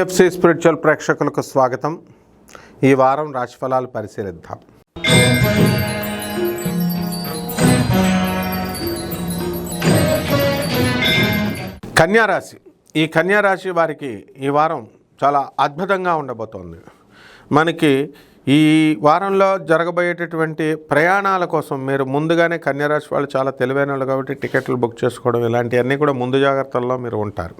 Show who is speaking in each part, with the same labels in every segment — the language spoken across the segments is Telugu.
Speaker 1: పిఎఫ్సి స్పిరిచువల్ ప్రేక్షకులకు స్వాగతం. ఈ వారం రాశిఫలాలు పరిశీలిద్దాం. కన్యారాశి ఈ కన్యారాశి వారికి ఈ వారం చాలా అద్భుతంగా ఉండబోతోంది. మనకి ఈ వారంలో జరగబోయేటటువంటి ప్రయాణాల కోసం మీరు ముందుగానే కన్యారాశి వాళ్ళు చాలా తెలివైన వాళ్ళు కాబట్టి టికెట్లు బుక్ చేసుకోవడం ఇలాంటివన్నీ కూడా ముందు జాగ్రత్తల్లో మీరు ఉంటారు.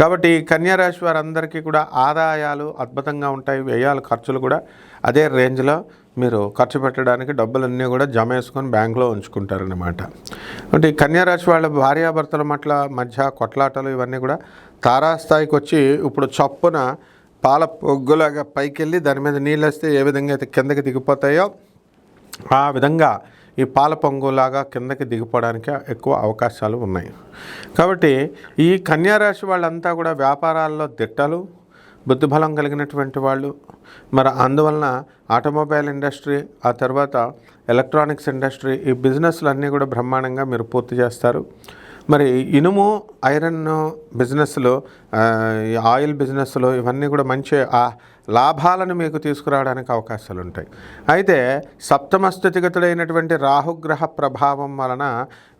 Speaker 1: కాబట్టి కన్యరాశి కన్యారాశి వారందరికీ కూడా ఆదాయాలు అద్భుతంగా ఉంటాయి వ్యయాలు ఖర్చులు కూడా అదే రేంజ్లో మీరు ఖర్చు పెట్టడానికి డబ్బులన్నీ కూడా జమ వేసుకొని బ్యాంకులో ఉంచుకుంటారనమాట అంటే ఈ కన్యారాశి వాళ్ళ భార్యాభర్తల మట్ల మధ్య కొట్లాటలు ఇవన్నీ కూడా తారాస్థాయికి వచ్చి ఇప్పుడు చప్పున పాల పొగ్గులాగా పైకెళ్ళి దాని మీద నీళ్ళు వస్తే ఏ విధంగా అయితే కిందకి దిగిపోతాయో ఆ విధంగా ఈ పాల పొంగులాగా కిందకి దిగిపోవడానికి ఎక్కువ అవకాశాలు ఉన్నాయి. కాబట్టి ఈ కన్యారాశి వాళ్ళంతా కూడా వ్యాపారాల్లో దిట్టలు బుద్ధిబలం కలిగినటువంటి వాళ్ళు. మరి అందువలన ఆటోమొబైల్ ఇండస్ట్రీ ఆ తర్వాత ఎలక్ట్రానిక్స్ ఇండస్ట్రీ ఈ బిజినెస్లు అన్నీ కూడా బ్రహ్మాండంగా మీరు పూర్తి చేస్తారు. మరి ఇనుము ఐరన్ బిజినెస్లో ఆయిల్ బిజినెస్లు ఇవన్నీ కూడా మంచి లాభాలను మీకు తీసుకురావడానికి అవకాశాలు ఉంటాయి అయితే సప్తమ స్థితిగతుడైనటువంటి రాహుగ్రహ ప్రభావం వలన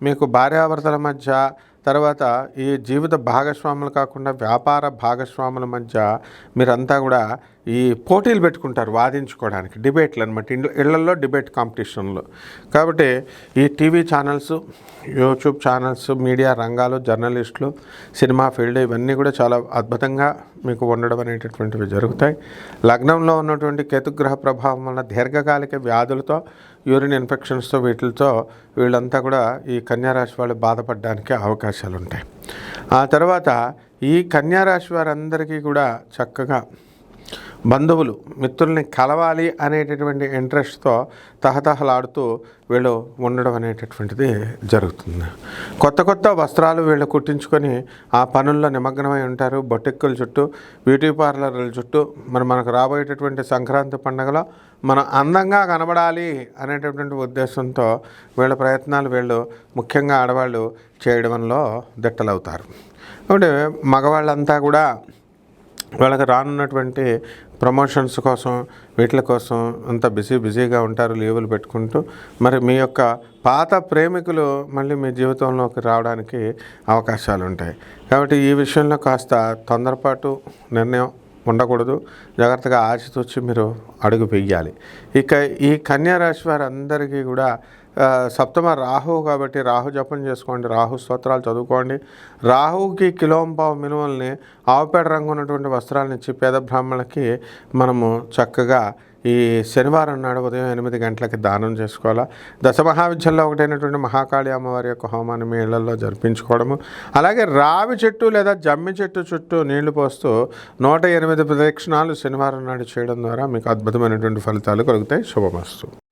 Speaker 1: మీకు భార్యాభర్తల మధ్య తర్వాత ఈ జీవిత భాగస్వాములు కాకుండా వ్యాపార భాగస్వాముల మధ్య మీరంతా కూడా ఈ పోటీలు పెట్టుకుంటారు వాదించుకోవడానికి డిబేట్లు అనమాట ఇండ్ల ఇళ్ళలో డిబేట్ కాంపిటీషన్లు. కాబట్టి ఈ TV channels YouTube channels media రంగాలు జర్నలిస్టులు సినిమా ఫీల్డ్ ఇవన్నీ కూడా చాలా అద్భుతంగా మీకు ఉండడం అనేటటువంటివి జరుగుతాయి. లగ్నంలో ఉన్నటువంటి కేతుగ్రహ ప్రభావం వల్ల దీర్ఘకాలిక వ్యాధులతో యూరిన్ ఇన్ఫెక్షన్స్తో వీటితో వీళ్ళంతా కూడా ఈ కన్యారాశి వాళ్ళు బాధపడడానికి అవకాశాలు ఉంటాయి ఆ తర్వాత ఈ కన్యారాశి వారందరికీ కూడా చక్కగా బంధువులు మిత్రుల్ని కలవాలి అనేటటువంటి ఇంట్రెస్ట్తో తహతహలాడుతూ వీళ్ళు ఉండడం అనేటటువంటిది జరుగుతుంది. కొత్త కొత్త వస్త్రాలు వీళ్ళు కుట్టించుకొని ఆ పనుల్లో నిమగ్నమై ఉంటారు. బొట్టెక్కుల చుట్టూ బ్యూటీ పార్లర్ల చుట్టూ మరి మనకు రాబోయేటటువంటి సంక్రాంతి పండుగలో మనం అందంగా కనబడాలి అనేటటువంటి ఉద్దేశంతో వీళ్ళ ప్రయత్నాలు వీళ్ళు ముఖ్యంగా ఆడవాళ్ళు చేయడంలో దిట్టలవుతారు. కాబట్టి మగవాళ్ళంతా కూడా వాళ్ళకి రానున్నటువంటి ప్రమోషన్స్ కోసం వీటి కోసం అంత బిజీ బిజీగా ఉంటారు లీవులు పెట్టుకుంటూ. మరి మీ యొక్క పాత ప్రేమికులు మళ్ళీ మీ జీవితంలోకి రావడానికి అవకాశాలు ఉంటాయి కాబట్టి ఈ విషయంలో కాస్త తొందరపాటు నిర్ణయం ఉండకూడదు. జాగ్రత్తగా ఆచితూచి మీరు అడుగు వెయ్యాలి ఇక ఈ కన్యారాశి వారందరికీ కూడా సప్తమ రాహు కాబట్టి రాహు జపం చేసుకోండి రాహు స్తోత్రాలు చదువుకోండి. రాహుకి కిలోంపావు మినువల్ని ఆవుపేట రంగు ఉన్నటువంటి వస్త్రాలను ఇచ్చి పేద బ్రాహ్మణులకి మనము చక్కగా ఈ శనివారం నాడు ఉదయం ఎనిమిది గంటలకి దానం చేసుకోవాలా? దశ మహావిద్యల్లో ఒకటైనటువంటి మహాకాళి అమ్మవారి యొక్క హోమాన్ని మీ ఇళ్ళలో జరిపించుకోవడము. అలాగే రావి చెట్టు లేదా జమ్మి చెట్టు చుట్టూ నీళ్ళు పోస్తూ నూట ఎనిమిది ప్రదక్షిణాలు శనివారం నాడు చేయడం ద్వారా మీకు అద్భుతమైనటువంటి ఫలితాలు కలుగుతాయి. శుభమస్తు.